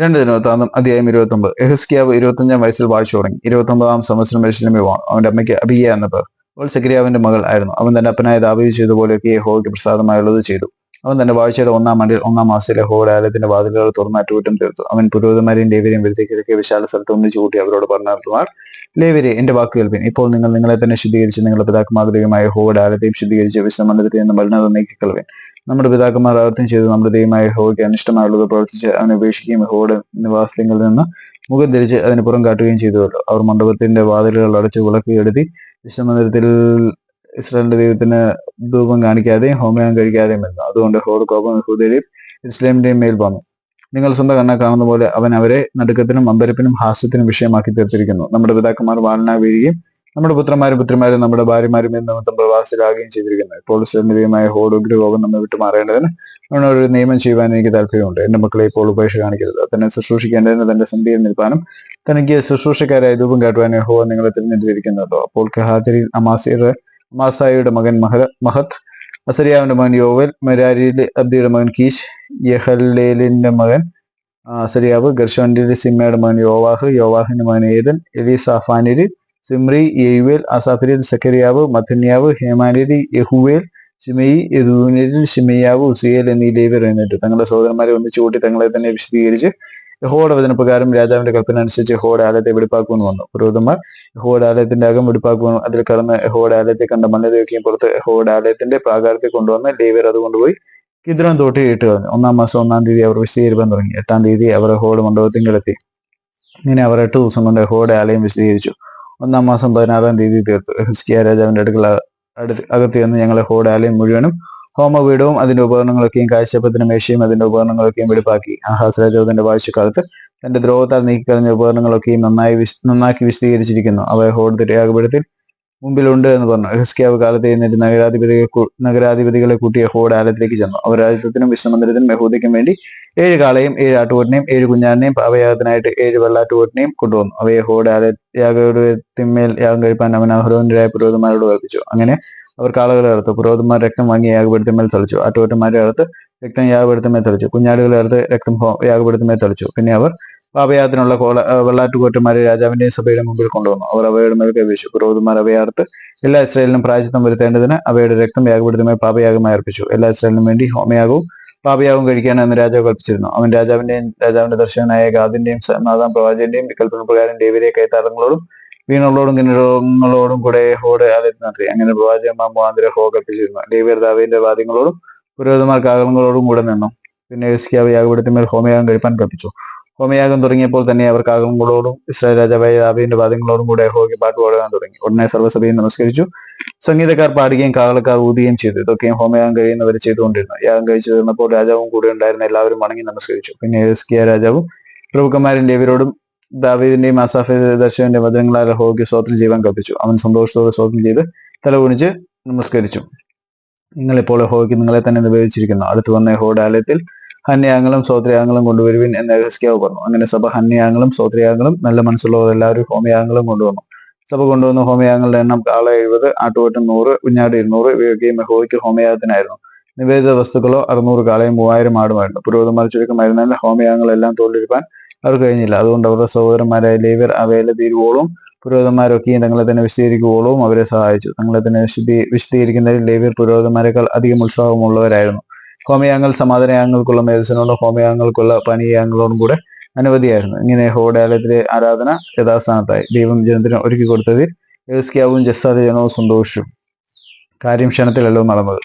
രണ്ട് ദിനവൃത്താന്തം അധ്യായം ഇരുപത്തി ഒമ്പത് എഹസ്കിയാവ് ഇരുപത്തഞ്ചാം വയസ്സിൽ വായിച്ചു തുടങ്ങി. ഇരുപത്തി ഒമ്പതാം സംവത്സരം എരുശലേമിൽ അവന്റെ അമ്മയ്ക്ക് അബിയ എന്ന പേർ. അവൾ സെക്രിയാവിന്റെ മകൾ ആയിരുന്നു. അവൻ തന്റെ അപ്പനായ ദാവീദ് ചെയ്തതുപോലെയൊക്കെ യഹോവയ്ക്ക് പ്രസാദമായുള്ളത് ചെയ്തു. അവൻ തന്റെ വാഴ്ചയുടെ ഒന്നാം മണ്ടിൽ ഒന്നാം മാസത്തിലെ ഹോയുടെ ആലയത്തിന്റെ വാതിലുകൾ തുറന്ന് അറ്റുകുറ്റം തീർത്തു. അവൻ പുരോഹിതന്മാരെയും ലേവരെയും വരുത്തി കിഴക്കെ വിശാല സ്ഥലത്ത് ഒന്നിച്ചു കൂട്ടി അവരോട് പറഞ്ഞാൽ ലേവരെ എന്റെ വാക്ക് കേൾപ്പിൻ. ഇപ്പോൾ നിങ്ങൾ നിങ്ങളെ തന്നെ ശുദ്ധീകരിച്ച് നിങ്ങളുടെ പിതാക്കന്മാരുടെയുമായ ഹോയുടെ ആലയത്തെയും ശുദ്ധീകരിച്ച് വിശ്രമണ്ഡലത്തിൽ നിന്ന് മലിനത നീക്കിക്കളവൻ. നമ്മുടെ പിതാക്കന്മാർ ആവർത്തനം ചെയ്ത് നമ്മുടെ ദൈവമായ ഹോയ്ക്ക് അനിഷ്ടമായുള്ളത് പ്രവർത്തിച്ച് അവനെ ഉപേക്ഷിക്കുകയും ഹോയുടെ നിവാസങ്ങളിൽ നിന്ന് മുഖം ധരിച്ച് അതിന് പുറം കാട്ടുകയും ചെയ്തുവല്ലോ. അവർ മണ്ഡപത്തിന്റെ വാതിലുകൾ അടച്ച് വിളക്ക് കെടുത്തി വിശ്വമന്ദിരത്തിൽ ഇസ്രായേലിന്റെ ദൈവത്തിന് ധൂപം കാണിക്കാതെയും ഹോമയം കഴിക്കാതെയും ഇരുന്നു. അതുകൊണ്ട് ഹോഡ് കോപം യഹൂദയുടെയും ഇസ്ലാമിന്റെയും മേൽ വന്നു. നിങ്ങൾ സ്വന്തം കണ്ണ കാണുന്ന പോലെ അവൻ അവരെ നടുക്കത്തിനും അമ്പരപ്പിനും ഹാസ്യത്തിനും വിഷയമാക്കി തീർത്തിരിക്കുന്നു. നമ്മുടെ പിതാക്കന്മാർ വാളന വീഴുകയും നമ്മുടെ പുത്രന്മാരും പുത്രിമാരും നമ്മുടെ ഭാര്യമാരും എന്ന മൊത്തം പ്രവാസിലാകുകയും ചെയ്തിരിക്കുന്നത് ഇപ്പോൾ സ്വന്തമായ ഹോഡ് നമ്മൾ നമ്മെ വിട്ടു മാറേണ്ടതിന് അവനോട് നിയമം ചെയ്യുവാൻ എനിക്ക് താല്പര്യമുണ്ട്. എന്റെ മക്കളെ ഇപ്പോൾ ഉപേക്ഷ കാണിക്കരുത് തന്നെ ശുശ്രൂഷിക്കേണ്ടതിന് തന്റെ സന്ധിയിൽ നിൽപ്പാനും തനിക്ക് ശുശ്രൂഷക്കാരായ ധൂപം കാട്ടുവാൻ ഹോ നിങ്ങളെ തിരഞ്ഞെടുത്തിരിക്കുന്നുണ്ടോ? അപ്പോൾ കഹാത്തിരി അമാസിർ അമാസായിയുടെ മകൻ മഹ മഹത് അസരിയാവിന്റെ മകൻ യോവൽ മെരാരിയിലെ അബ്ദിയുടെ മകൻ കീഷ് യഹല്ലേലിന്റെ മകൻ അസരിയാവ് ഗർഷോന്റെ സിമ്മയുടെ മകൻ യോവാഹ് യോവാഹിന്റെ മകൻ ഏതൻ എലിസാഫാനിരി സിമ്രി യെയ്വേൽ അസാഫിരിൽ സക്കരിയാവ് മഥന്യാവ് ഹേമാനിരി യഹുവേൽ ഷിമയി യദൂനിൽ ഷിമയാവ് ഉസിയേൽ എന്നീ ലേവർ എന്നിട്ട് തങ്ങളുടെ സഹോദരന്മാരെ ഒന്നിച്ചു കൂട്ടി തങ്ങളെ തന്നെ വിശദീകരിച്ച് യഹോയുടെ വചനപ്രകാരം രാജാവിന്റെ കൽപ്പന അനുസരിച്ച് യഹോയുടെ ആലയത്തെ വെടിപ്പാക്കുമെന്ന് വന്നു പുരോഹിതന്മാർ യഹോയുടെ ആലയത്തിന്റെ അകം വെടിപ്പാക്കുമെന്നും അതിൽ കടന്ന് യഹോയുടെ ആലയത്തെ കണ്ട മണ്ണിതൊക്കെയും പുറത്ത് യഹോയുടെ ആലയത്തിന്റെ പ്രാകാരത്തിൽ കൊണ്ടുവന്ന് ലേവർ അത് കൊണ്ടുപോയി കിദ്രം തോട്ടി ഇട്ട് കളഞ്ഞു. ഒന്നാം മാസം ഒന്നാം തീയതി അവർ വിശദീകരിക്കാൻ തുടങ്ങി. എട്ടാം തീയതി അവർ യഹോയുടെ മണ്ഡപത്തിങ്കിലെത്തി. ഇങ്ങനെ അവർ എട്ട് ദിവസം കൊണ്ട് യഹോയുടെ ആലയം വിശദീകരിച്ചു ഒന്നാം മാസം പതിനാറാം തീയതി തീർത്തു. ഹിസ്കിയ രാജാവിന്റെ അടുക്കള അടുത്ത് അകത്ത് ചെന്ന് ഞങ്ങളെ ഹോഡ് ആലയം മുഴുവനും ഹോമപീഠവും അതിന്റെ ഉപകരണങ്ങളൊക്കെയും കാഴ്ചപ്പത്തിന് മേശയും അതിന്റെ ഉപകരണങ്ങളൊക്കെയും വെടിപ്പാക്കി. ആഹാസ് രാജാവിന്റെ വാഴ്ചക്കാലത്ത് തന്റെ ദ്രോഹത്താൽ നീക്കിക്കളഞ്ഞ ഉപകരണങ്ങളൊക്കെയും നന്നായി നന്നാക്കി വിശദീകരിച്ചിരിക്കുന്നു. അവയെ ഹോഡ് തിരയാകപ്പെടുത്തിൽ മുമ്പിലുണ്ട് എന്ന് പറഞ്ഞു. ഹിസ്കിയാവ് കാലത്ത് എഴുന്നേറ്റ് നഗരാധിപതികളെ കൂ- നഗരാധിപതികളെ കൂട്ടിയ ഹോഡ് ആലയത്തിലേക്ക് ചെന്നു. അവർ രാജ്യത്തിനും വിശ്വമന്ദിരത്തിനും യഹൂദയ്ക്കും വേണ്ടി ഏഴ് കാളയും ഏഴ് ആട്ടുകൂട്ടിനെയും ഏഴ് കുഞ്ഞാടിനെയും പാവയാഗത്തിനായിട്ട് ഏഴ് വെള്ളാട്ടുകൂട്ടിനെയും കൊണ്ടുവന്നു. അവയെ ഹോഡ് ആലയ യാഗത്തിന്മേൽ യാഗം കഴിപ്പാൻ അവൻ അഹ്റോന്റെതായ പുരോഹിതന്മാരോട് കൽപ്പിച്ചു അങ്ങനെ അവർ കാളകളെ അറുത്തു. പുരോഹിതന്മാർ രക്തം വാങ്ങി യാഗപീഠത്തിന്മേൽ തളിച്ചു. ആട്ടുകൂട്ടന്മാരെ അറുത്ത് രക്തം യാഗപീഠത്തിന്മേൽ തളിച്ചു. കുഞ്ഞാടുകളെ അറുത്ത് രക്തം യാഗപീഠത്തിന്മേൽ തളിച്ചു. പിന്നെ അവർ പാപയാഗത്തിനുള്ള കോള വെള്ളാറ്റുകോറ്റന്മാരെ രാജാവിന്റെ സഭയുടെ മുമ്പിൽ കൊണ്ടുവന്നു. അവർ അവയുടെ മേൽ കൈവച്ചു പുരോഹിതന്മാർ അവയാർത്ത് എല്ലാ ഇസ്രായേലിനും പ്രായച്ചിത്തം വരുത്തേണ്ടതിന് അവയുടെ രക്തം യാഗപീഠത്തിന്മേൽ പാപയാഗമായി അർപ്പിച്ചു. എല്ലാ ഇസ്രായേലിനും വേണ്ടി ഹോമയാഗവും പാപയാഗവും കഴിക്കാൻ എന്ന് രാജാവ് കൽപ്പിച്ചിരുന്നു. അവൻ രാജാവിന്റെയും രാജാവിന്റെ ദർശകനായ ഗാദിന്റെയും നാദാം പ്രവാചകന്റെയും കൽപ്പന പ്രകാരം ദേവരെ കൈത്താളങ്ങളോടും വീണുകളോടും കിണറുകളോടും കൂടെ ഹോടെ ആലയത്തിൽ നടത്തി. അങ്ങനെ പ്രവാചകന്മാർ മുഖാന്തര ഹോ കൽപ്പിച്ചിരുന്നു. ദേവിയർ ദാവിന്റെ വാദ്യങ്ങളോടും പുരോഹിതന്മാർ ആകളങ്ങളോടും കൂടെ നിന്നു. പിന്നെ എസ്കിയാവ് യാഗപീഠത്തിന്മേൽ ഹോമയാഗം കഴിപ്പാൻ കൽപ്പിച്ചു ഹോമയാഗം തുടങ്ങിയപ്പോൾ തന്നെ അവർ ഇസ്രായേൽ രാജാവായ ദാബിന്റെ വാദ്യങ്ങളോടും കൂടെ ഹോയ്ക്ക് പാട്ട് പാടുവാൻ തുടങ്ങി. ഉടനെ സർവസഭയും നമസ്കരിച്ചു. സംഗീതക്കാർ പാടുകയും കാവളക്കാർ ഊതുകയും ചെയ്തു. ഇതൊക്കെയും ഹോമയാഗം കഴിയുന്നവർ ചെയ്തുകൊണ്ടിരുന്നു. യാഗം കഴിച്ചു തീർന്നപ്പോൾ രാജാവും കൂടെ ഉണ്ടായിരുന്ന എല്ലാവരും വണങ്ങി നമസ്കരിച്ചു. പിന്നെ എസ്കിയ രാജാവും പ്രഭുക്കന്മാരും ഇവരോടും ദാവീദിന്റെയും അസാഫി ദർശകന്റെ വചനങ്ങളാൽ ഹോയ്ക്ക് സ്വാതന്ത്ര്യം ജീവൻ കൽപ്പിച്ചു. അവൻ സന്തോഷത്തോടെ സ്വാതന്ത്ര്യം ചെയ്ത് തല കുണിച്ച് നമസ്കരിച്ചു. നിങ്ങളിപ്പോൾ ഹോക്കി നിങ്ങളെ തന്നെ നിവേദിച്ചിരിക്കുന്നു. അടുത്തു വന്ന ഹോഡാലയത്തിൽ ഹന്യാങ്ങളും സ്വോത്രയാങ്ങളും കൊണ്ടുവരുവിൻ എന്ന് ഹെസ്കിയാവ് പറഞ്ഞു. അങ്ങനെ സഭ ഹന്യാങ്ങളും സ്വോത്രയാങ്ങളും നല്ല മനസ്സുള്ളവർ എല്ലാവരും ഹോമയാങ്ങളും കൊണ്ടുവന്നു. സഭ കൊണ്ടുവന്ന ഹോമയാംഗങ്ങളുടെ എണ്ണം കാള എഴുപത് ആട്ടുകൊറ്റം നൂറ് കുഞ്ഞാട് ഇരുന്നൂറ് ഇവയൊക്കെയും മെഹോയ്ക്ക് ഹോമയാഗത്തിനായിരുന്നു. നിവേദിത വസ്തുക്കളോ അറുന്നൂറ് കാളയും മൂവായിരം ആടുമായിരുന്നു. പുരോഹിതന്മാർ ചുരുക്കമായിരുന്നാൽ ഹോമയാഗങ്ങളെല്ലാം തോൽപ്പിക്കാൻ അവർ കഴിഞ്ഞില്ല. അതുകൊണ്ട് അവരുടെ സഹോദരന്മാരായ ലേവർ അവയിലെ തീരുവോളും പുരോഹിതന്മാരൊക്കെയും തങ്ങളെ തന്നെ വിശദീകരിക്കുവോളവും അവരെ സഹായിച്ചു. തങ്ങളെ തന്നെ വിശദീ വിശദീകരിക്കുന്നതിൽ ലേവ്യർ പുരോഹിതന്മാരെക്കാൾ അധികം ഉത്സാഹമുള്ളവരായിരുന്നു. ഹോമയാഗങ്ങൾ സമാധാനയാങ്ങൾക്കുള്ള മേധസ്സിനോടും ഹോമയാങ്ങൾക്കുള്ള പനീയാഗങ്ങളോടും കൂടെ അനവധിയായിരുന്നു. ഇങ്ങനെ ഹോഡാലയത്തിലെ ആരാധന യഥാസ്ഥാനത്തായി. ദൈവം ജനത്തിന് ഒരുക്കി കൊടുത്തതിൽ ഏസ്കിയാവും ജസ്സാദ് ജനവും സന്തോഷിച്ചു. കാര്യം ക്ഷണത്തിലല്ലോ നടന്നത്.